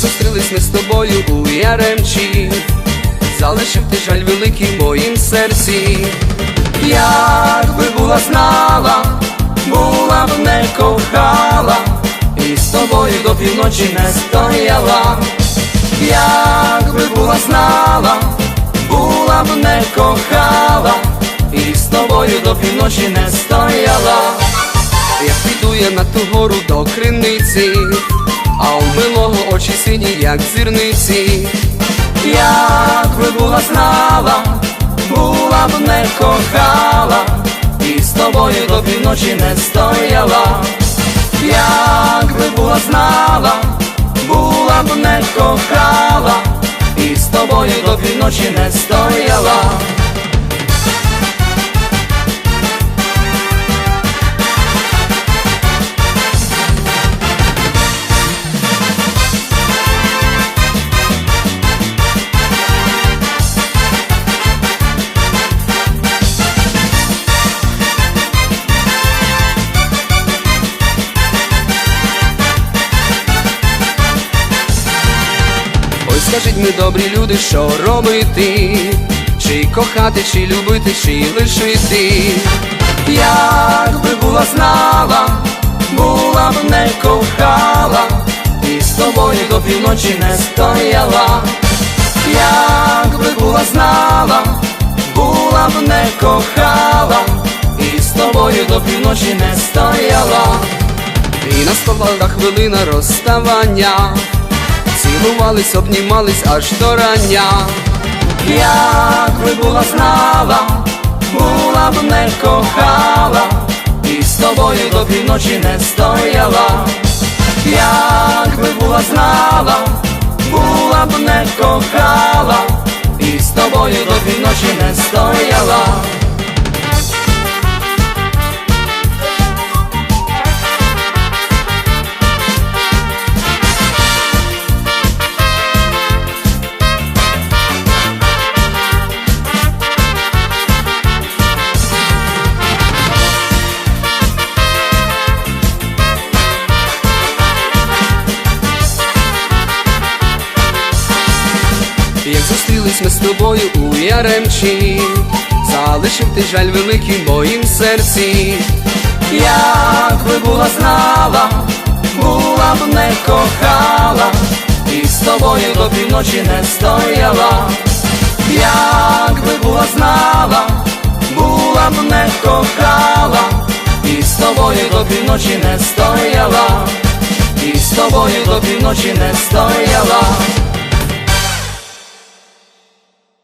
зустрілись ми з тобою у яремчі, залишив ти жаль великий в моїм серці, Як би була знала, була б не кохала, і з тобою до півночі не стояла, Як би була знала, була б не кохала, і з тобою до півночі не стояла, як піду я на ту гору до криниці а у милого очі сині, як зірниці. Якби була знала, була б не кохала, і з тобою до півночі не стояла. Якби була знала, була б не кохала, і з тобою до півночі не стояла. Скажіть ми добрі люди, що робити? Чи кохати, чи любити, чи лишити? Якби була знала, була б не кохала, і з тобою до півночі не стояла. Якби була знала, була б не кохала, і з тобою до півночі не стояла. І настала хвилина розставання. Цілувались, обнімались аж до рання. Якби була знала, була б не кохала, і з тобою до півночі не стояла. Якби була знала, була б не кохала, і з тобою до півночі не стояла. Як зустрілись ми з тобою у Яремчі, залишив ти жаль великий в моїм серці. Якби була знала, була б не кохала, і з тобою до півночі не стояла. Якби була знала, була б не кохала, і з тобою до півночі не стояла, і з тобою до півночі не стояла.